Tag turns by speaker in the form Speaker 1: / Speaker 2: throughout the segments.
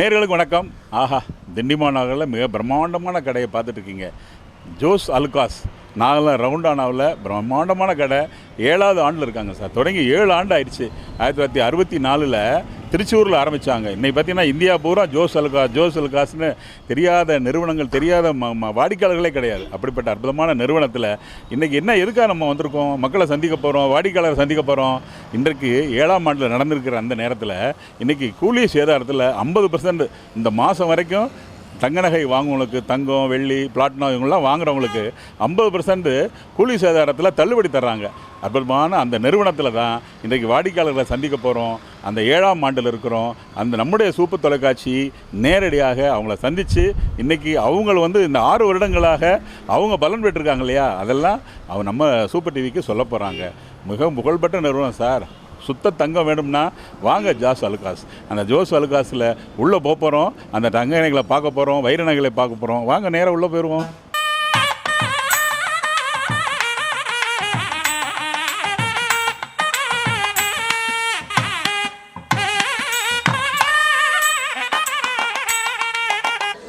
Speaker 1: நேர்களுக்கு வணக்கம். ஆஹா திண்டிமா நகரில் மிக பிரம்மாண்டமான கடையை பார்த்துட்டு இருக்கீங்க. ஜோஸ் அல்காஸ். நாங்களாம் ரவுண்டானாவில் பிரம்மாண்டமான கடை. ஏழாவது ஆண்டில் இருக்காங்க சார். தொடங்கி ஏழு ஆண்டு ஆயிடுச்சு. ஆயிரத்தி தொள்ளாயிரத்தி அறுபத்தி நாலில் திருச்சூரில் ஆரம்பித்தாங்க இன்றைக்கி பார்த்தீங்கன்னா இந்தியா பூரா ஜோஸ் அல்கா ஜோஸ் அல்காஸ்னு தெரியாத நிறுவனங்கள் தெரியாத ம வாடிக்கையாளர்களே கிடையாது. அப்படிப்பட்ட அற்புதமான நிறுவனத்தில் இன்றைக்கி என்ன எதுக்காக நம்ம வந்திருக்கோம்? மக்களை சந்திக்க போகிறோம் வாடிக்கையாளரை சந்திக்க போகிறோம் இன்றைக்கு ஏழாம் ஆண்டில் நடந்திருக்கிற அந்த நேரத்தில் இன்றைக்கி கூலி சேதாரத்தில் ஐம்பது பர்சன்ட் இந்த மாதம் வரைக்கும் தங்க நகை வாங்குவங்களுக்கு தங்கம் வெள்ளி பிளாட்டினம் இவங்கெல்லாம் வாங்குறவங்களுக்கு ஐம்பது பர்சன்ட் கூலி சேதாரத்தில் தள்ளுபடி தர்றாங்க. அற்புதமான அந்த நிறுவனத்தில் தான் இன்றைக்கு வாடிக்கையாளர்களை சந்திக்க போகிறோம் அந்த ஏழாம் ஆண்டில் இருக்கிறோம். அந்த நம்முடைய சூப்பர் தொலைக்காட்சி நேரடியாக அவங்கள சந்தித்து இன்றைக்கி அவங்க வந்து இந்த ஆறு வருடங்களாக அவங்க பலன் பெற்றிருக்காங்க இல்லையா? அதெல்லாம் அவங்க நம்ம சூப்பர் டிவிக்கு சொல்ல போகிறாங்க மிக புகழ்பெற்ற நிறுவனம் சார். சுத்த தங்கம் வேணும்னா வாங்க ஜாஸ் அலுகாஸ். அந்த ஜோஸ் அலுகாஸில் உள்ளே போகிறோம் அந்த தங்க நகைகளை பார்க்க போகிறோம் வைர நகைகளை பார்க்க போகிறோம் வாங்க நேராக உள்ளே போயிடுவோம்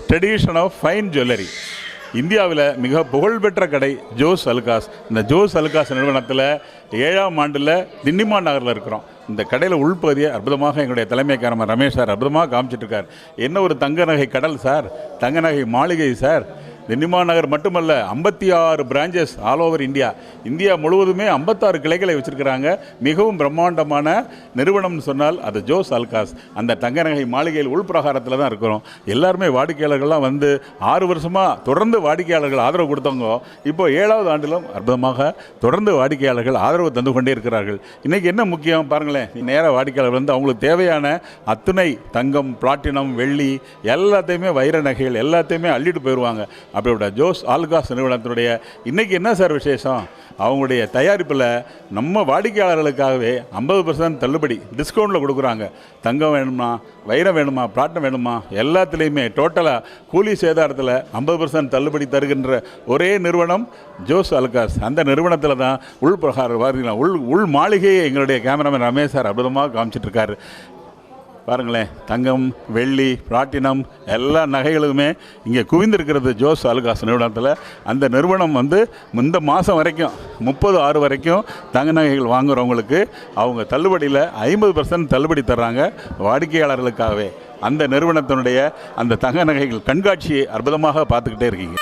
Speaker 1: ட்ரெடிஷன் ஆஃப் ஃபைன் ஜுவல்லரி இந்தியாவில் மிக புகழ்பெற்ற கடை ஜோஸ் அலுகாஸ். இந்த ஜோஸ் அலுகாஸ் நிறுவனத்தில் ஏழாம் ஆண்டில் திண்டிமான் நகரில் இருக்கிறோம். இந்த கடையில் உள்பகுதியை அற்புதமாக எங்களுடைய தலைமை ரமேஷ் சார் அற்புதமாக காமிச்சிட்டு இருக்கார். என்ன ஒரு தங்க நகை கடல் சார்? தங்க நகை மாளிகை சார்? தென்னிமா நகர் மட்டுமல்ல ஐம்பத்தி ஆறு branches all over India India முழுவதுமே ஐம்பத்தாறு கிளைகளை வச்சுருக்கிறாங்க. மிகவும் பிரம்மாண்டமான நிறுவனம்னு சொன்னால் அது ஜோஸ் அல்காஸ் அந்த தங்க நகை மாளிகையில் உள்பிரகாரத்தில் தான் இருக்கிறோம். எல்லாருமே வாடிக்கையாளர்கள்லாம் வந்து ஆறு வருஷமாக தொடர்ந்து வாடிக்கையாளர்கள் ஆதரவு கொடுத்தவங்க. இப்போ ஏழாவது ஆண்டிலும் அற்புதமாக தொடர்ந்து வாடிக்கையாளர்கள் ஆதரவு தந்து கொண்டே இருக்கிறார்கள். இன்றைக்கி என்ன முக்கியம் பாருங்களேன். நேராக வாடிக்கையாளர் வந்து அவங்களுக்கு தேவையான அத்துணை தங்கம் பிளாட்டினம் வெள்ளி எல்லாத்தையுமே வைர நகைகள் எல்லாத்தையுமே அள்ளிட்டு போயிடுவாங்க அப்படிப்பட்ட ஜோஸ் ஆல்காஸ் நிறுவனத்தினுடைய இன்றைக்கி என்ன சார் விசேஷம்? அவங்களுடைய தயாரிப்பில் நம்ம வாடிக்கையாளர்களுக்காகவே ஐம்பது பர்சன்ட் தள்ளுபடி டிஸ்கவுண்ட்டில் கொடுக்குறாங்க. தங்கம் வேணுமா வைரம் வேணுமா பிளாட்டம் வேணுமா எல்லாத்துலேயுமே டோட்டலாக கூலி சேதாரத்தில் ஐம்பது பர்சன்ட் தள்ளுபடி தருகின்ற ஒரே நிறுவனம் ஜோஸ் அல்காஸ் அந்த நிறுவனத்தில் தான் உள் பிரகார பார்த்தீங்கன்னா உள் உள் மாளிகையை எங்களுடைய கேமராமேன் ரமேஷ் சார் அற்புதமாக காமிச்சிட்ருக்காரு பாருங்களேன் தங்கம் வெள்ளி பிளாட்டினம் எல்லா நகைகளுமே இங்கே குவிந்திருக்கிறது ஜோஸ் அலுகாஸ் நிறுவனத்தில். அந்த நிறுவனம் வந்து இந்த மாதம் வரைக்கும் முப்பது ஆறு வரைக்கும் தங்க நகைகள் வாங்குகிறவங்களுக்கு அவங்க தள்ளுபடியில் ஐம்பது பர்சன்ட் தள்ளுபடி தர்றாங்க வாடிக்கையாளர்களுக்காகவே. அந்த நிறுவனத்தினுடைய அந்த தங்க நகைகள் கண்காட்சியை அற்புதமாக பார்த்துக்கிட்டே இருக்கீங்க.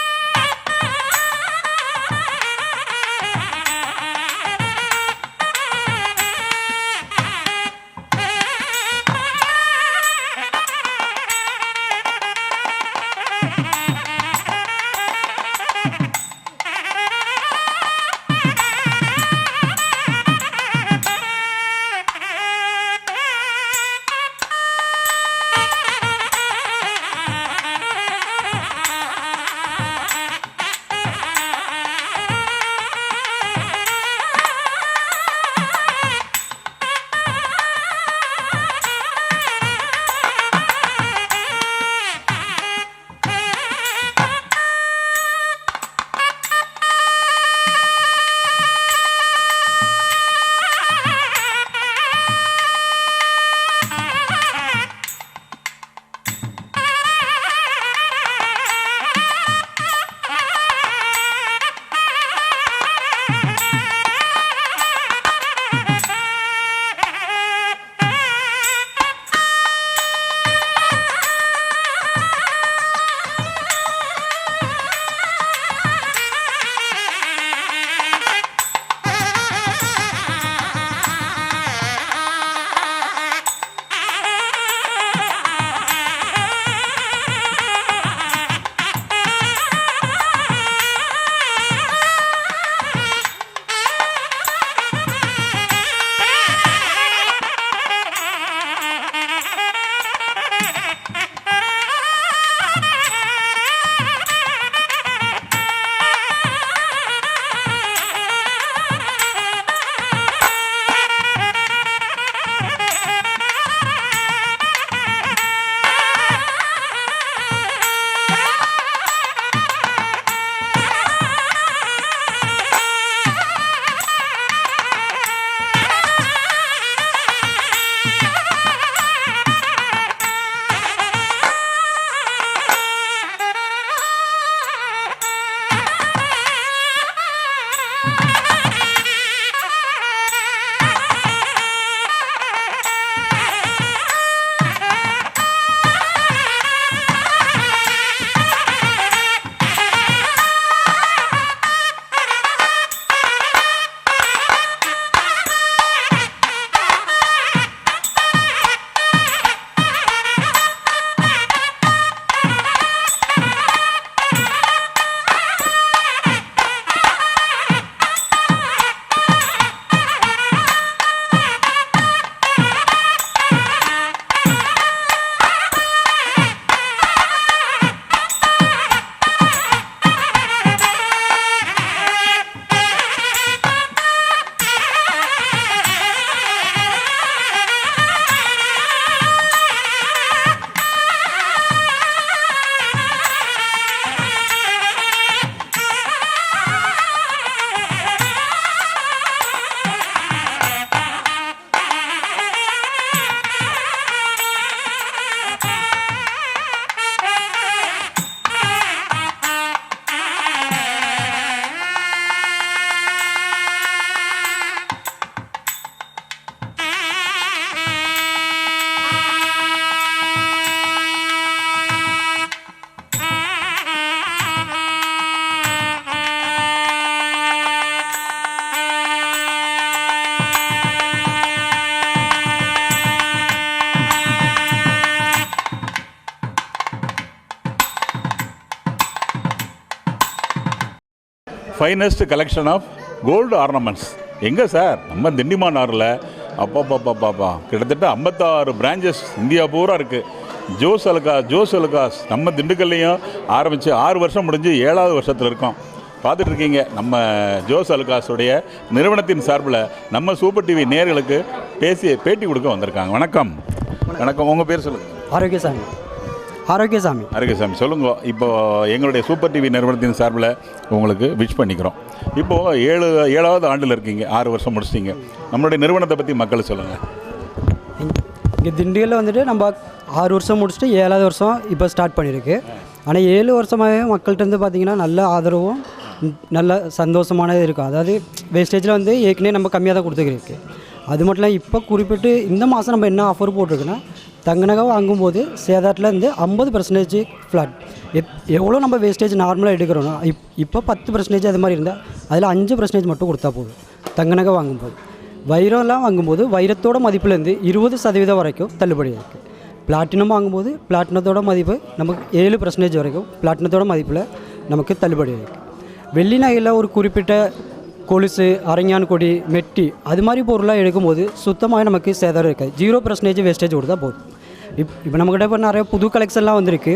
Speaker 1: Finest collection of gold ornaments எங்கே சார்? நம்ம திண்டிமானாரில் அப்பா கிட்டத்தட்ட ஐம்பத்தாறு பிரான்ச்சஸ் இந்தியா பூரா இருக்குது ஜோஸ் அலுகாஸ் ஜோஸ் அலுகாஸ். நம்ம திண்டுக்கல்லையும் ஆரம்பித்து ஆறு வருஷம் முடிஞ்சு ஏழாவது வருஷத்தில் இருக்கோம். பார்த்துட்டு இருக்கீங்க. நம்ம ஜோஸ் அலுகாஸுடைய நிறுவனத்தின் சார்பில் நம்ம சூப்பர் டிவி நேர்களுக்கு பேசி பேட்டி கொடுக்க வந்திருக்காங்க. வணக்கம். வணக்கம். உங்கள் பேர் சொல்லுங்கள்
Speaker 2: ஆரோக்கியசாமி. ஆரோக்கியசாமி
Speaker 1: சொல்லுங்க. இப்போ எங்களுடைய சூப்பர் டிவி நிறுவனத்தின் சார்பில் உங்களுக்கு விஷ் பண்ணிக்கிறோம். இப்போது ஏழு ஏழாவது ஆண்டில் இருக்கீங்க. ஆறு வருஷம் முடிச்சிட்டீங்க. நம்மளுடைய நிறுவனத்தை பற்றி மக்கள் சொல்லுங்கள்
Speaker 2: இங்கே திண்டுக்கல்ல வந்துட்டு நம்ம ஆறு வருஷம் முடிச்சுட்டு ஏழாவது வருஷம் இப்போ ஸ்டார்ட் பண்ணியிருக்கு. ஆனால் ஏழு வருஷமாகவே மக்கள்கிட்ட இருந்து பார்த்தீங்கன்னா நல்ல ஆதரவும் நல்ல சந்தோஷமானது இருக்கும். அதாவது வேஸ்டேஜில் வந்து ஏற்கனவே நம்ம கம்மியாக தான் கொடுத்துருக்கு அது மட்டும் இல்லை இப்போ குறிப்பிட்டு இந்த மாதம் நம்ம என்ன ஆஃபர் போட்டிருக்குன்னா தங்க நகை வாங்கும்போது சேதாட்டிலேருந்து ஐம்பது பர்சன்டேஜ் ஃப்ளாட் எப் எவ்வளோ நம்ம வேஸ்டேஜ் நார்மலாக எடுக்கிறோன்னா இப் இப்போ பத்து பர்சன்டேஜ் அது மாதிரி இருந்தால் அதில் அஞ்சு பர்சன்டேஜ் மட்டும் கொடுத்தா போதும் தங்க நகை வாங்கும்போது. வைரம்லாம் வாங்கும்போது வைரத்தோட மதிப்புலேருந்து இருபது சதவீதம் வரைக்கும் தள்ளுபடி இருக்குது பிளாட்டினம் வாங்கும்போது பிளாட்டினத்தோட மதிப்பு நமக்கு ஏழு பர்சன்டேஜ் வரைக்கும் பிளாட்டினத்தோட மதிப்பில் நமக்கு தள்ளுபடி இருக்குது வெள்ளி நகையில் ஒரு குறிப்பிட்ட கொலுசு அரங்கான் கொடி மெட்டி அது மாதிரி பொருளாக எடுக்கும்போது சுத்தமாக நமக்கு சேதாரம் இருக்காது. ஜீரோ பர்சன்டேஜ் வேஸ்டேஜ் கொடுத்தா போதும். இப் இப்போ நம்மக்கிட்ட இப்போ நிறைய புது கலெக்ஷன்லாம் வந்திருக்கு.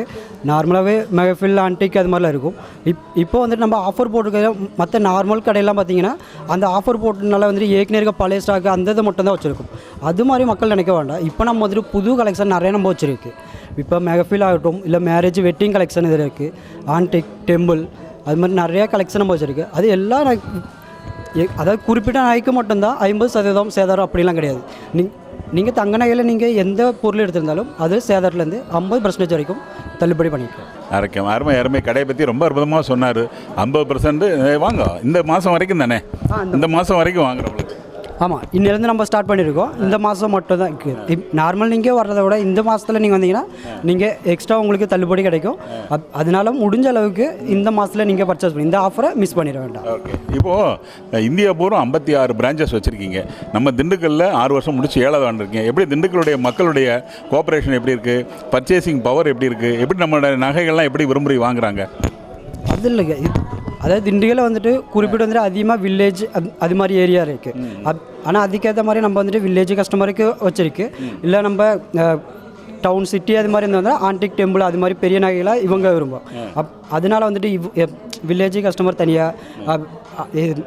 Speaker 2: நார்மலாகவே மெகஃபில் ஆன்டிக் அது மாதிரிலாம் இருக்கும். இப் இப்போ வந்துட்டு நம்ம ஆஃபர் போட்டிருக்க மற்ற நார்மல் கடையெல்லாம் பார்த்தீங்கன்னா அந்த ஆஃபர் போட்டதுனால வந்துட்டு ஏற்கனவே இருக்க பழைய ஸ்டாக்கு அந்த இதை மட்டும் தான் வச்சுருக்கும். அது மாதிரி மக்கள் நினைக்க வேண்டாம். இப்போ நம்ம வந்துட்டு புது கலெக்ஷன் நிறைய நம்ம வச்சுருக்கு. இப்போ மெகஃபில் ஆகட்டும் இல்லை மேரேஜ் வெட்டிங் கலெக்ஷன் இதில் இருக்குது ஆன்டிக் டெம்பிள் அது மாதிரி நிறைய கலெக்ஷன் நம்ம வச்சுருக்கு. அது எல்லாம் அதாவது குறிப்பிட்ட நாய்க்கு மட்டும்தான் ஐம்பது சதவீதம் சேதாரம் அப்படிலாம் கிடையாது. நீ நீங்கள் தங்க நகையில் நீங்கள் எந்த பொருள் எடுத்திருந்தாலும் அது சேதாரத்துலேருந்து ஐம்பது பர்சன்டேஜ் வரைக்கும் தள்ளுபடி பண்ணிக்கலாம்.
Speaker 1: அரைக்கம். அருமை அருமை. கடையை பற்றி ரொம்ப அற்புதமாக சொன்னார். ஐம்பது பர்சன்ட் வாங்க. இந்த மாதம் வரைக்கும் தானே? இந்த மாதம் வரைக்கும் வாங்குறவங்களுக்கு.
Speaker 2: ஆமாம் இன்னிலேருந்து நம்ம ஸ்டார்ட் பண்ணியிருக்கோம் இந்த மாதம் மட்டும் தான். நார்மல் நீங்கள் வர்றதை விட இந்த மாதத்தில் நீங்கள் வந்தீங்கன்னா நீங்கள் எக்ஸ்ட்ரா உங்களுக்கு தள்ளுபடி கிடைக்கும். அப்- அதனால முடிஞ்ச அளவுக்கு இந்த மாதத்தில் நீங்கள் பர்ச்சேஸ் பண்ணி இந்த ஆஃபரை மிஸ் பண்ணிட வேண்டாம்.
Speaker 1: ஓகே. இப்போது இந்தியா பூரா ஐம்பத்தி ஆறு பிரான்ச்சஸ் வச்சுருக்கீங்க. நம்ம திண்டுக்கல்லில் ஆறு வருஷம் முடிச்சு ஏழாவது ஆண்டு இருக்கீங்க. எப்படி திண்டுக்கலுடைய மக்களுடைய கோஆப்ரேஷன் எப்படி இருக்குது பர்ச்சேசிங் பவர் எப்படி இருக்குது எப்படி நம்மளோட நகைகள்லாம் எப்படி விரும்பி வாங்குறாங்க?
Speaker 2: அது இல்லைங்க. அதாவது திண்டுக்கல்ல வந்துட்டு குறிப்பிட்டு வந்துட்டு அதிகமாக வில்லேஜ் அது மாதிரி ஏரியா இருக்குது அப் ஆனால் அதுக்கேற்ற மாதிரி நம்ம வந்துட்டு வில்லேஜ் கஸ்டமருக்கு வச்சிருக்கு. இல்லை நம்ம டவுன் சிட்டி அது மாதிரி இருந்தால் ஆன்டிக் டெம்பிள் அது மாதிரி பெரிய நகைகளாக இவங்க விரும்பும் அப் அதனால வந்துட்டு இவ் வில்லேஜ் கஸ்டமர் தனியாக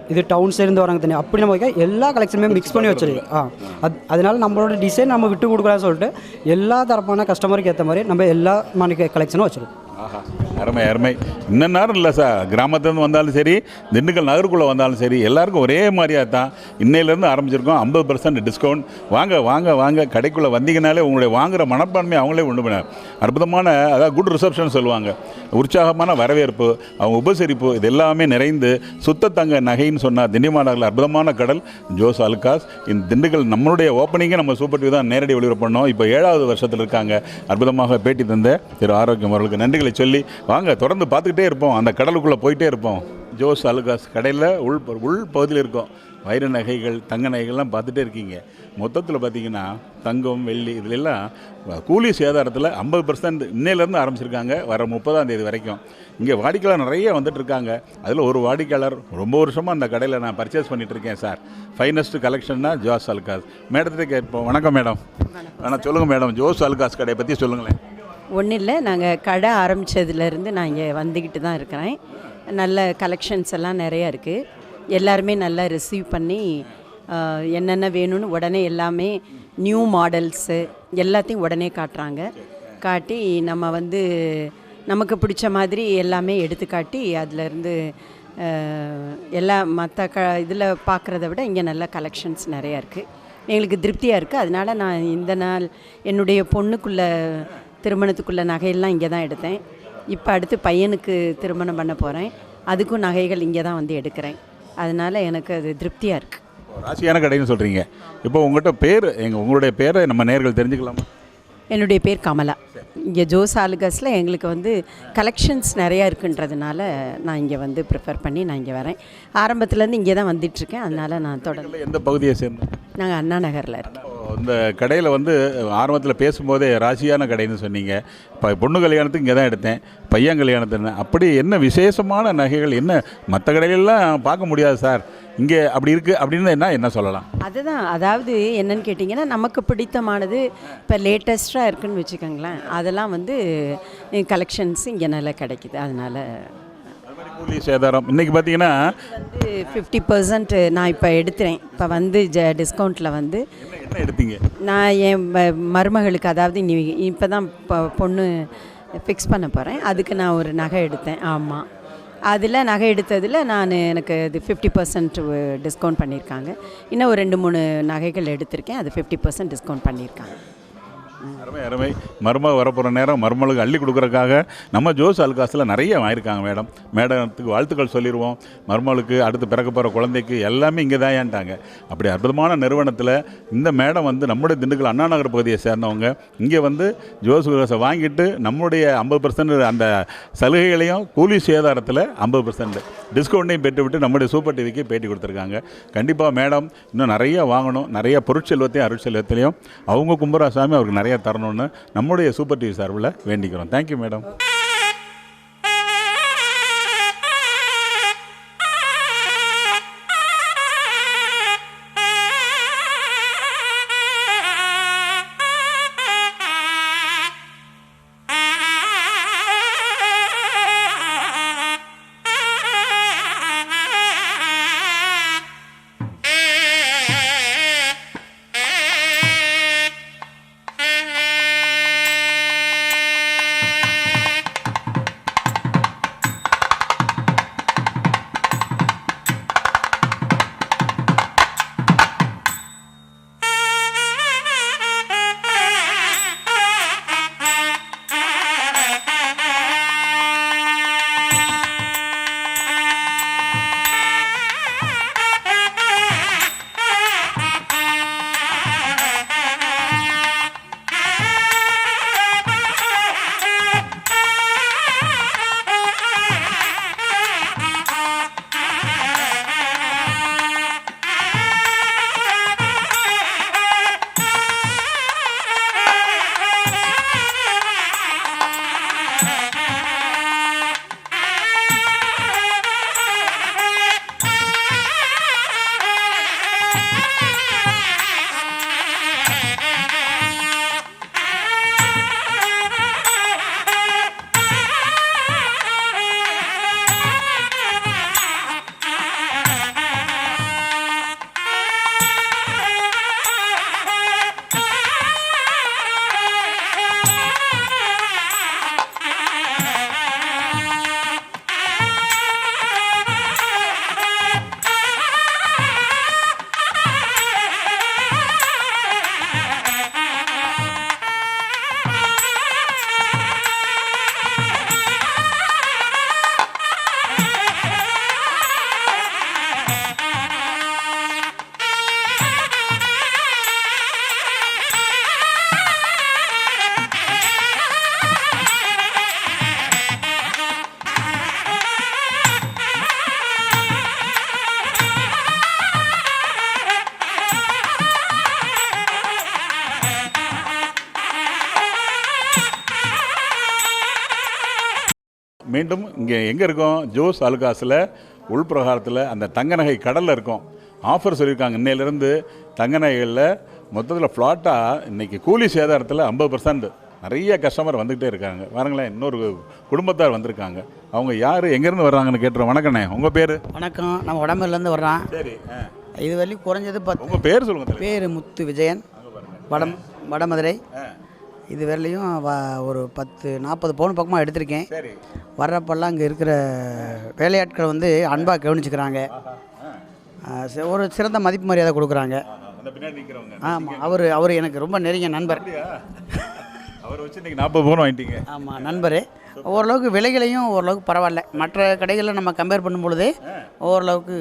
Speaker 2: இது டவுன் சைடு வராங்க தனியாக அப்படி நம்ம எல்லா கலெக்ஷனுமே மிக்ஸ் பண்ணி வச்சிருக்கு ஆ. அது அதனால நம்மளோட டிசைன் நம்ம விட்டு கொடுக்கலாம்னு சொல்லிட்டு எல்லா தரப்பான கஸ்டமருக்கு ஏற்ற மாதிரி நம்ம எல்லா மாதிரி கலெக்ஷனும் வச்சிருக்கோம்
Speaker 1: ஆஹா அருமை அருமை. இன்னும் நேரம் இல்லை சார். கிராமத்துலேருந்து வந்தாலும் சரி திண்டுக்கல் நகருக்குள்ளே வந்தாலும் சரி எல்லாருக்கும் ஒரே மாதிரியாக தான். இன்னையிலேருந்து ஆரம்பிச்சிருக்கோம். ஐம்பது பர்சன்ட் டிஸ்கவுண்ட் வாங்க வாங்க வாங்க. கடைக்குள்ளே வந்தீங்கனாலே உங்களுடைய வாங்குகிற மனப்பான்மை அவங்களே உண்டு பண்ண அற்புதமான அதாவது குட் ரிசப்ஷன் சொல்லுவாங்க. உற்சாகமான வரவேற்பு அவங்க உபசரிப்பு இது எல்லாமே நிறைந்து சுத்த தங்க நகைன்னு சொன்னால் திண்டிமாநகரில் அற்புதமான கடல். ஜோஸ் அல்காஸ் இந்த திண்டுக்கல் நம்மளுடைய ஓப்பனிங்கே நம்ம சூப்பர் டிவி தான் நேரடி ஒளிபரப்பு பண்ணோம். இப்போ ஏழாவது வருஷத்தில் இருக்காங்க. அற்புதமாக பேட்டி தந்த திரு ஆரோக்கியம் அவர்களுக்கு நன்றிகள். சொல்லி வாங்க தொடர்ந்து பார்த்துக்கிட்டே இருப்போம். அந்த கடலுக்குள்ளே போயிட்டே இருப்போம். ஜோஸ் அல்காஸ் கடையில் உள் உள் பகுதியில் இருக்கோம். வைர நகைகள் தங்க நகைகள்லாம் பார்த்துட்டே இருக்கீங்க. மொத்தத்தில் பார்த்தீங்கன்னா தங்கம் வெள்ளி இதுல எல்லாம் கூலி சேதாரத்தில் ஐம்பது பர்சன்ட் இன்னையிலேருந்து ஆரம்பிச்சிருக்காங்க. வர முப்பதாம் தேதி வரைக்கும். இங்கே வாடிக்கையாளர் நிறைய வந்துட்டு இருக்காங்க அதில் ஒரு வாடிக்கையாளர் ரொம்ப வருஷமாக அந்த கடையில் நான் பர்ச்சேஸ் பண்ணிட்டு இருக்கேன் சார். ஃபைனஸ்ட் கலெக்ஷன்னா ஜோஸ் அல்காஸ். மேடத்திட்ட கேட்போம். வணக்கம் மேடம். ஆனால் சொல்லுங்கள் மேடம். ஜோஸ் அல்காஸ் கடையை பற்றி சொல்லுங்களேன்.
Speaker 3: ஒன்றும் இல்லை நாங்கள் கடை ஆரம்பித்ததுலேருந்து நான் இங்கே வந்துக்கிட்டு தான் இருக்கிறேன். நல்ல கலெக்ஷன்ஸ் எல்லாம் நிறையா இருக்குது எல்லாருமே நல்லா ரிசீவ் பண்ணி என்னென்ன வேணும்னு உடனே எல்லாமே நியூ மாடல்ஸு எல்லாத்தையும் உடனே காட்டுறாங்க. காட்டி நம்ம வந்து நமக்கு பிடிச்ச மாதிரி எல்லாமே எடுத்து காட்டி அதிலேருந்து எல்லா மற்ற க இதில் பார்க்குறத விட இங்கே நல்ல கலெக்ஷன்ஸ் நிறையா இருக்குது எங்களுக்கு திருப்தியாக இருக்குது அதனால நான் இந்த நாள் என்னுடைய பொண்ணுக்குள்ளே திருமணத்துக்குள்ள நகையெல்லாம் இங்கே தான் எடுத்தேன். இப்போ அடுத்து பையனுக்கு திருமணம் பண்ண போகிறேன் அதுக்கும் நகைகள் இங்கே தான் வந்து எடுக்கிறேன். அதனால் எனக்கு அது திருப்தியாக இருக்குது
Speaker 1: ராசியான கடைன்னு சொல்கிறீங்க இப்போ உங்கள்கிட்ட பேர் எங்கள் உங்களுடைய பேரை நம்ம நேர்கள் தெரிஞ்சுக்கலாமா?
Speaker 3: என்னுடைய பேர் கமலா. இங்கே ஜோஸ் ஆலுகஸில் எங்களுக்கு வந்து கலெக்ஷன்ஸ் நிறையா இருக்குன்றதுனால நான் இங்கே வந்து ப்ரிஃபர் பண்ணி நான் இங்கே வரேன். ஆரம்பத்துலேருந்து இங்கே தான் வந்துட்டுருக்கேன். அதனால் நான் தொடர்ந்து
Speaker 1: எந்த பகுதியை சேர்ந்து
Speaker 3: நாங்கள் அண்ணா நகரில் இருக்கேன்
Speaker 1: இந்த கடையில் வந்து ஆரம்பத்தில் பேசும்போதே ராசியான கடைன்னு சொன்னீங்க. இப்போ பொண்ணு கல்யாணத்துக்கு இங்கே தான் எடுத்தேன். பையன் கல்யாணத்துன்னு அப்படி என்ன விசேஷமான நகைகள்? என்ன மற்ற கடையிலெல்லாம் பார்க்க முடியாது சார். இங்கே அப்படி இருக்குது அப்படின்னு என்ன என்ன சொல்லலாம்?
Speaker 3: அதுதான். அதாவது என்னன்னு கேட்டிங்கன்னா நமக்கு பிடித்தமானது இப்போ லேட்டஸ்ட்டாக இருக்குன்னு வச்சுக்கோங்களேன். அதெல்லாம் வந்து கலெக்ஷன்ஸ் இங்கே நல்லா கிடைக்குது. அதனால்
Speaker 1: கூலி சேதாரம். இன்றைக்கி பார்த்தீங்கன்னா
Speaker 3: வந்து ஃபிஃப்டி பர்சன்ட் நான் இப்போ எடுத்துறேன் இப்போ வந்து ஜ டிஸ்கவுண்ட்டில் வந்து
Speaker 1: என்ன எடுத்தீங்க?
Speaker 3: நான் என் மருமகளுக்கு அதாவது நீ இப்போ தான் பொண்ணு ஃபிக்ஸ் பண்ண போகிறேன் அதுக்கு நான் ஒரு நகை எடுத்தேன். ஆமாம் அதில் நகை எடுத்ததில் நான் எனக்கு இது ஃபிஃப்டி பர்சன்ட் டிஸ்கவுண்ட் பண்ணியிருக்காங்க இன்னும் ஒரு ரெண்டு மூணு நகைகள் எடுத்திருக்கேன். அது ஃபிஃப்டி பர்சன்ட் டிஸ்கவுண்ட் பண்ணியிருக்காங்க
Speaker 1: அருமை அருமை. மருமக வரப்போகிற நேரம் மருமகளுக்கு அள்ளி கொடுக்குறக்காக நம்ம ஜோஸ் அல்காஸில் நிறைய வாங்கியிருக்காங்க மேடம். மேடத்துக்கு வாழ்த்துக்கள் சொல்லிடுவோம் மருமகளுக்கு அடுத்து பிறக்க போகிற குழந்தைக்கு எல்லாமே இங்கே தான் ஏன்ட்டாங்க. அப்படி அற்புதமான நிறுவனத்தில் இந்த மேடம் வந்து நம்முடைய திண்டுக்கல் அண்ணா நகர் பகுதியை சேர்ந்தவங்க. இங்கே வந்து ஜோஸ் அல்காஸை வாங்கிட்டு நம்முடைய ஐம்பது பர்சன்ட் அந்த சலுகைகளையும் கூலி சேதாரத்தில் ஐம்பது பர்சன்ட் டிஸ்கவுண்ட்டையும் பெற்றுவிட்டு நம்முடைய சூப்பர் டிவிக்கு பேட்டி கொடுத்துருக்காங்க. கண்டிப்பாக மேடம் இன்னும் நிறைய வாங்கணும். நிறைய பொருட்செல்வத்தையும் அருட்செல்வத்திலையும். அவங்க கும்பராசாமி அவருக்கு நிறைய தரணும்னு நம்முடைய சூப்பர் டிவி சார்பில் வேண்டிக்கிறோம். தேங்க்யூ மேடம் இங்கே எங்கே இருக்கோம்? ஜோஸ் அலுகாஸில் உள்பிரகாரத்தில் அந்த தங்க நகை கடலில் இருக்கோம். ஆஃபர் சொல்லியிருக்காங்க. இன்னையிலேருந்து தங்க நகைகளில் மொத்தத்தில் ஃப்ளாட்டாக இன்றைக்கி கூலி சேதாரத்தில் ஐம்பது பர்சன்ட் நிறைய கஸ்டமர் வந்துக்கிட்டே இருக்காங்க. பாருங்களேன் இன்னொரு குடும்பத்தார் வந்திருக்காங்க. அவங்க யார்? எங்கேருந்து வர்றாங்கன்னு கேட்டுறோம் வணக்கண்ணே உங்கள் பேர்?
Speaker 4: வணக்கம். நம்ம உடம்புலேருந்து வர்றான்
Speaker 1: சரி
Speaker 4: இது வரையும் குறைஞ்சது பத்து.
Speaker 1: உங்கள் பேர் சொல்லுங்கள்.
Speaker 4: பேர் முத்து விஜயன். வடம் வடமதுரை. இது வரலையும் ஒரு பத்து நாற்பது பவுன் பக்கமாக எடுத்திருக்கேன். வர்றப்பெல்லாம் அங்கே இருக்கிற வேலையாட்கள் வந்து அன்பாக கவனிச்சுக்கிறாங்க. ஒரு சிறந்த மதிப்பு மரியாதை கொடுக்குறாங்க. ஆமாம் அவர் அவர் எனக்கு ரொம்ப நெருங்கிய நண்பர்.
Speaker 1: அவர் வச்சு நாற்பது பவுன் வாங்கிட்டீங்க.
Speaker 4: ஆமாம் நண்பர். ஓரளவுக்கு விலைகளையும் ஓரளவுக்கு பரவாயில்ல. மற்ற கடைகளில் நம்ம கம்பேர் பண்ணும் பொழுது ஓரளவுக்கு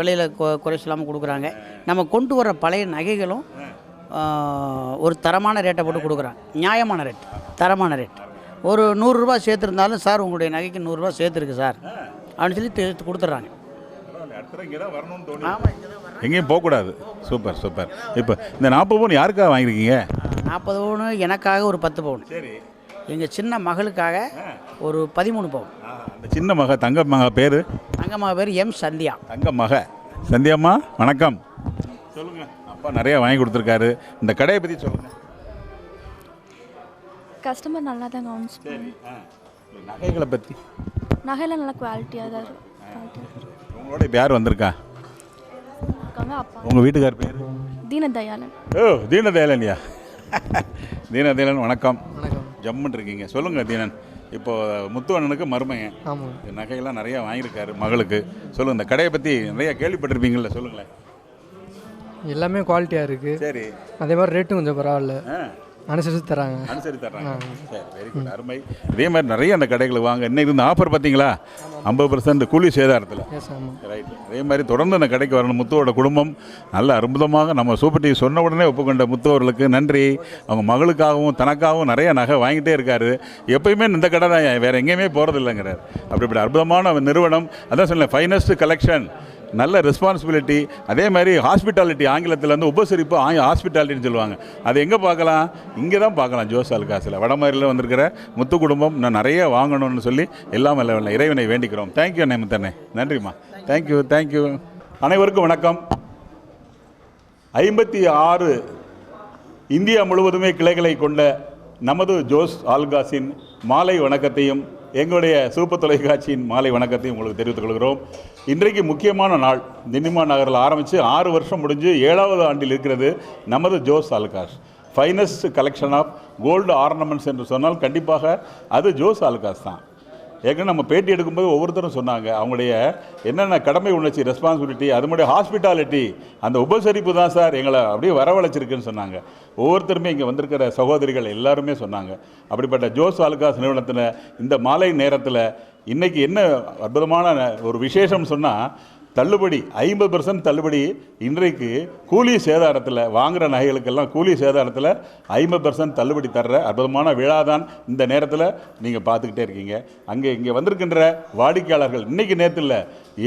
Speaker 4: விலையில் குறை சொல்லாமல் கொடுக்குறாங்க. நம்ம கொண்டு வர பழைய நகைகளும் ஒரு தரமான ரேட்டை போட்டு கொடுக்குறாங்க. நியாயமான ரேட் தரமான ரேட் ஒரு நூறுரூவா சேர்த்துருந்தாலும் சார் உங்களுடைய நகைக்கு நூறுரூவா சேர்த்துருக்கு சார். அப்படின்னு சொல்லி தே- கொடுத்துட்றாங்க.
Speaker 1: எங்கேயும் போகக்கூடாது. Super super. இப்போ இந்த நாற்பது பவுன் யாருக்காக வாங்கியிருக்கீங்க?
Speaker 4: நாற்பது பவுன் எனக்காக ஒரு பத்து பவுன்.
Speaker 1: சரி.
Speaker 4: எங்கள் சின்ன மகளுக்காக ஒரு பதிமூணு பவுன்.
Speaker 1: அந்த சின்ன மக தங்க மக பேர்?
Speaker 4: தங்கம்மா பேர் எம் சந்தியா.
Speaker 1: தங்க மக. சந்தியாம்மா வணக்கம். சொல்லுங்க. அப்பா நிறைய வாங்கி கொடுத்துருக்காரு. இந்த கடையை பற்றி சொல்லுங்க.
Speaker 5: கஸ்டமர் நல்லா தான் கவனிச்சு
Speaker 1: சரி ஆ. நகைகளை பற்றி
Speaker 5: நகையெல்லாம் நல்லா குவாலிட்டியாக தான் இருக்கும்
Speaker 1: உங்களோட இப்போ யார் வந்திருக்கா?
Speaker 5: இருக்காங்க அப்பா.
Speaker 1: உங்கள் வீட்டுக்கார் பேர்?
Speaker 5: தீனதயாளன்.
Speaker 1: ஓ தீனதயாளன்யா? தீனதயாளன் வணக்கம். ஜம்முன்னு இருக்கீங்க. சொல்லுங்கள் தீனன். இப்போ முத்து அண்ணனுக்கு மருமையன்.
Speaker 6: ஆமாம்
Speaker 1: நகையெல்லாம் நிறைய வாங்கியிருக்காரு மகளுக்கு. சொல்லுங்கள் இந்த கடையை பற்றி நிறைய கேள்விப்பட்டிருப்பீங்கள்ல சொல்லுங்களேன்.
Speaker 6: எல்லாமே குவாலிட்டியாக இருக்குது
Speaker 1: சரி.
Speaker 6: அதே மாதிரி ரேட்டும் கொஞ்சம் பரவாயில்ல. அனுசரித்து தராங்க.
Speaker 1: அனுசரித்து தர்றாங்க சரி வெரி குட் அருமை. இதே மாதிரி நிறைய அந்த கடைகளுக்கு வாங்க. இன்னைக்கு இந்த ஆஃபர் பார்த்தீங்களா? ஐம்பது பர்சன்ட் கூலி சேதாரத்தில். ரைட் அதே மாதிரி தொடர்ந்து அந்த கடைக்கு வரணும். முத்துவோட குடும்பம் நல்ல அற்புதமாக நம்ம சூப்பர் டிவி சொன்ன உடனே ஒப்புக்கொண்ட முத்து அவர்களுக்கு நன்றி. அவங்க மகளுக்காகவும் தனக்காகவும் நிறைய நகை வாங்கிட்டே இருக்காரு. எப்பயுமே இந்த கடை தான். வேற எங்கேயுமே போகிறது இல்லைங்கிறார் அப்படிப்பட்ட அற்புதமான ஒரு நிறுவனம். அதான் சொன்னேன் ஃபைனஸ்ட் கலெக்ஷன் நல்ல ரெஸ்பான்சிபிலிட்டி அதே மாதிரி ஹாஸ்பிட்டாலிட்டி ஆங்கிலத்தில் வந்து உபசரிப்பு ஆங்க ஹாஸ்பிட்டாலிட்டின்னு சொல்லுவாங்க. அது எங்கே பார்க்கலாம்? இங்கே தான் பார்க்கலாம் ஜோஸ் அல்காசில். வடமாரியில் வந்திருக்கிற முத்து குடும்பம் நான் நிறைய வாங்கணும்னு சொல்லி எல்லாம் இல்லை இறைவனை வேண்டிக்கிறோம். தேங்க்யூ அண்ணே முத்தண்ணே. நன்றிம்மா. தேங்க்யூ தேங்க்யூ அனைவருக்கும் வணக்கம். ஐம்பத்தி ஆறு இந்தியா முழுவதுமே கிளைகளை கொண்ட நமது ஜோஸ் ஆல்காஸின் மாலை வணக்கத்தையும் எங்களுடைய சூப்பர் தொலைக்காட்சியின் மாலை வணக்கத்தையும் உங்களுக்கு தெரிவித்துக் கொள்கிறோம். இன்றைக்கு முக்கியமான நாள். திண்டிமா நகரில் ஆரம்பித்து ஆறு வருஷம் முடிஞ்சு ஏழாவது ஆண்டில் இருக்கிறது நமது Jos Alukkas finest collection of gold ornaments என்று சொன்னால் கண்டிப்பாக அது ஜோஸ் ஆல்காஸ் தான். ஏற்கனவே நம்ம பேட்டி எடுக்கும்போது ஒவ்வொருத்தரும் சொன்னாங்க அவங்களுடைய என்னென்ன கடமை உணர்ச்சி ரெஸ்பான்சிபிலிட்டி அது மாதிரி ஹாஸ்பிட்டாலிட்டி அந்த உபசரிப்பு தான் சார் எங்களை அப்படியே வரவழைச்சிருக்குன்னு சொன்னாங்க. ஒவ்வொருத்தருமே இங்கே வந்திருக்கிற சகோதரிகள் எல்லாருமே சொன்னாங்க. அப்படிப்பட்ட ஜோஸ் ஆலுகாஸ் நிறுவனத்தில் இந்த மாலை நேரத்தில் இன்றைக்கி என்ன அற்புதமான ஒரு விசேஷம் சொன்னால் தள்ளுபடி ஐம்பது பர்சன்ட் தள்ளுபடி இன்றைக்கு கூலி சேதாரத்தில் வாங்குகிற நகைகளுக்கெல்லாம் கூலி சேதாரத்தில் ஐம்பது பர்சன்ட் தள்ளுபடி தர்ற அற்புதமான விழா தான் இந்த நேரத்தில் நீங்கள் பார்த்துக்கிட்டே இருக்கீங்க. அங்கே இங்கே வந்திருக்கின்ற வாடிக்கையாளர்கள் இன்றைக்கி நேரத்தில்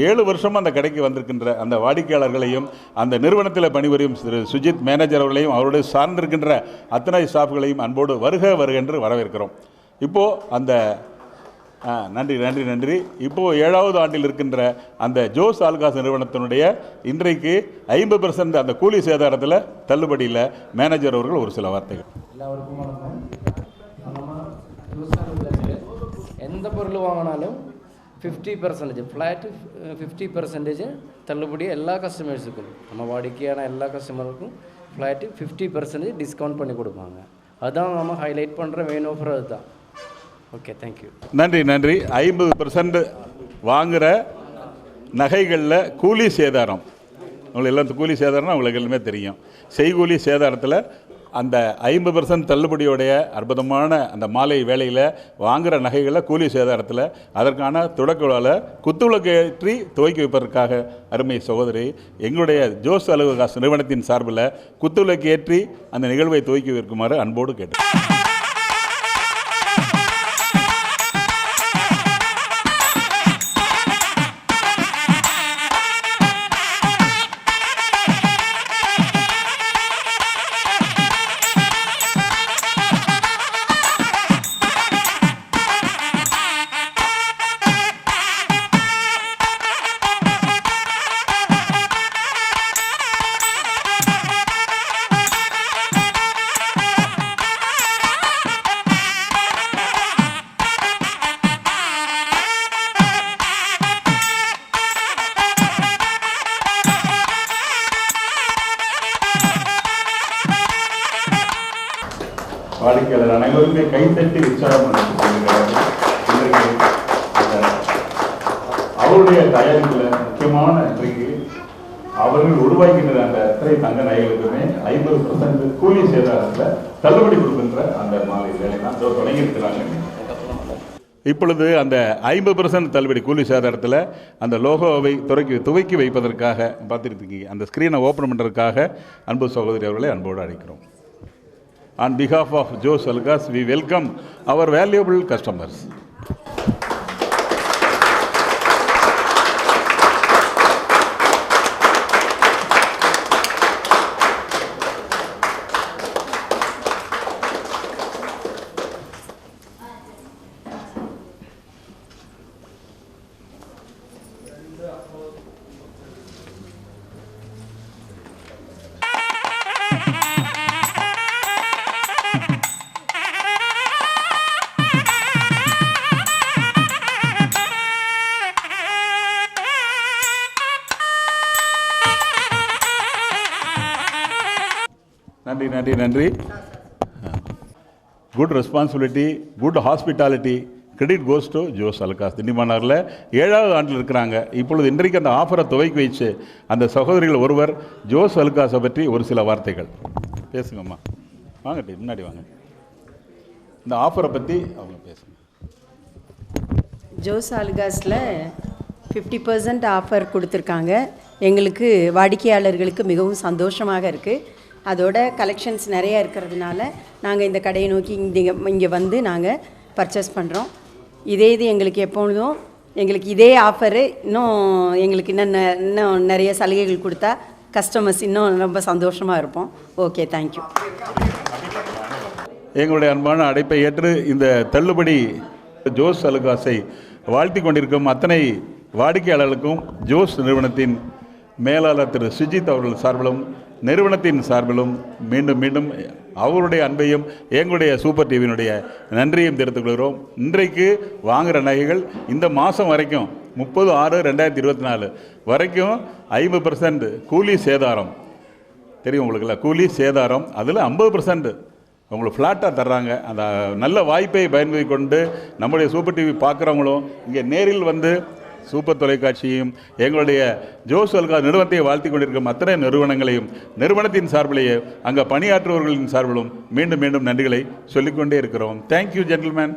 Speaker 1: ஏழு வருஷமாக அந்த கடைக்கு வந்திருக்கின்ற அந்த வாடிக்கையாளர்களையும் அந்த நிறுவனத்தில் பணிபுரியும் திரு சுஜித் மேனேஜர் அவர்களையும் அவருடைய சார்ந்திருக்கின்ற அத்தனை ஸ்டாஃப்களையும் அன்போடு வருக வருக என்று வரவேற்கிறோம். இப்போது அந்த ஆ நன்றி நன்றி நன்றி. இப்போது ஏழாவது ஆண்டில் இருக்கின்ற அந்த ஜோஸ் ஆல்காஸ் நிறுவனத்தினுடைய இன்றைக்கு ஐம்பது பெர்சன்ட் அந்த கூலி சேதாரத்தில் தள்ளுபடியில் மேனேஜர் அவர்கள் ஒரு சில வார்த்தைகள்.
Speaker 7: எல்லாருக்கும் வணக்கம். எந்த பொருள் வாங்கினாலும் fifty percentage flat fifty percentage தள்ளுபடி எல்லா கஸ்டமர்ஸுக்கும் நம்ம வாடிக்கையான எல்லா கஸ்டமருக்கும் ஃப்ளாட்டு ஃபிஃப்டி பெர்சன்டேஜ் டிஸ்கவுண்ட் பண்ணி கொடுப்பாங்க. அதுதான் நம்ம ஹைலைட் பண்ணுற மெயின் ஆஃபர் அதுதான். ஓகே தேங்க்யூ
Speaker 1: நன்றி நன்றி. ஐம்பது பர்சன்ட் வாங்குகிற நகைகளில் கூலி சேதாரம். உங்களுக்கு எல்லாம் கூலி சேதாரம்னா உங்களுக்கு எல்லாமே தெரியும். செய்கூலி சேதாரத்தில் அந்த ஐம்பது பர்சன்ட் தள்ளுபடியோடைய அற்புதமான அந்த மாலை வேலையில் வாங்குகிற நகைகளை கூலி சேதாரத்தில் அதற்கான தொடக்க விழாவில் குத்துவிளக்கு ஏற்றி துவக்கி வைப்பதற்காக அருமை சகோதரி எங்களுடைய ஜோஸ் அலுவலகாஸ் நிறுவனத்தின் சார்பில் குத்துவிளக்கு ஏற்றி அந்த நிகழ்வை துவக்கி வைக்குமாறு அன்போடு கேட்டேன் இருக்கிறாங்க இப்பொழுது அந்த ஐம்பது பர்சன்ட் தள்ளுபடி கூலி சேதாரத்தில் அந்த லோகோவை துறக்கி துவக்கி வைப்பதற்காக பார்த்துருக்கீங்க. அந்த ஸ்க்ரீனை ஓப்பன் பண்ணுறதுக்காக அன்பு சகோதரி அவர்களை அன்போடு அழைக்கிறோம். On behalf of Jos Alukkas we welcome our valuable customers நன்றி நன்றி நன்றி. Good responsibility good hospitality credit goes to Jos Alukkas திண்டிமன்னாரில் ஏழாவது ஆண்டில் இருக்கிறாங்க. இப்பொழுது இன்றைக்கு அந்த ஆஃபரை துவக்கி வைச்சு அந்த சகோதரிகள் ஒருவர் ஜோஸ் அல்காஸை பற்றி ஒரு சில வார்த்தைகள். பேசுங்கம்மா. வாங்க முன்னாடி வாங்க. இந்த ஆஃபரை பற்றி அவங்க பேசுங்க.
Speaker 3: ஜோஸ் அல்காஸில் ஃபிஃப்டி பர்சன்ட் ஆஃபர் கொடுத்துருக்காங்க. எங்களுக்கு வாடிக்கையாளர்களுக்கு மிகவும் சந்தோஷமாக இருக்குது அதோட கலெக்ஷன்ஸ் நிறையா இருக்கிறதுனால நாங்கள் இந்த கடையை நோக்கி இங்கே இங்கே வந்து நாங்கள் பர்ச்சேஸ் பண்ணுறோம் இதே இது எங்களுக்கு எப்பொழுதும் எங்களுக்கு இதே ஆஃபரு இன்னும் எங்களுக்கு இன்னும் இன்னும் நிறைய சலுகைகள் கொடுத்தா கஸ்டமர்ஸ் இன்னும் ரொம்ப சந்தோஷமாக இருப்போம். ஓகே தேங்க்யூ
Speaker 1: எங்களுடைய அன்பான அடைப்பை ஏற்று இந்த தள்ளுபடி ஜோஸ் அலுகாசை வாழ்த்தி கொண்டிருக்கும் அத்தனை வாடிக்கையாளர்களுக்கும் ஜோஸ் நிறுவனத்தின் மேலாளர் திரு சுஜித் அவர்கள் சார்பிலும் நிறுவனத்தின் சார்பிலும் மீண்டும் மீண்டும் அவருடைய அன்பையும் எங்களுடைய சூப்பர் டிவியினுடைய நன்றியும் தெரிந்து கொள்கிறோம். இன்றைக்கு வாங்குகிற நகைகள் இந்த மாதம் வரைக்கும் முப்பது ஆறு ரெண்டாயிரத்தி இருபத்தி நாலு வரைக்கும் ஐம்பது பர்சன்ட் கூலி சேதாரம். தெரியும் உங்களுக்குல்ல கூலி சேதாரம் அதில் ஐம்பது பர்சன்ட் உங்களுக்கு ஃப்ளாட்டாக தர்றாங்க. அந்த நல்ல வாய்ப்பை பயன்படுத்தி கொண்டு நம்முடைய சூப்பர் டிவி பார்க்குறவங்களும் இங்கே நேரில் வந்து சூப்பர் தொலைக்காட்சியையும் எங்களுடைய ஜோஸ் அல்கா நிறுவனத்தை வாழ்த்தி கொண்டிருக்கும் அத்தனை நிறுவனங்களையும் நிறுவனத்தின் சார்பிலேயே அங்கே பணியாற்றுபவர்களின் சார்பிலும் மீண்டும் மீண்டும் நன்றிகளை சொல்லிக்கொண்டே இருக்கிறோம். Thank you gentleman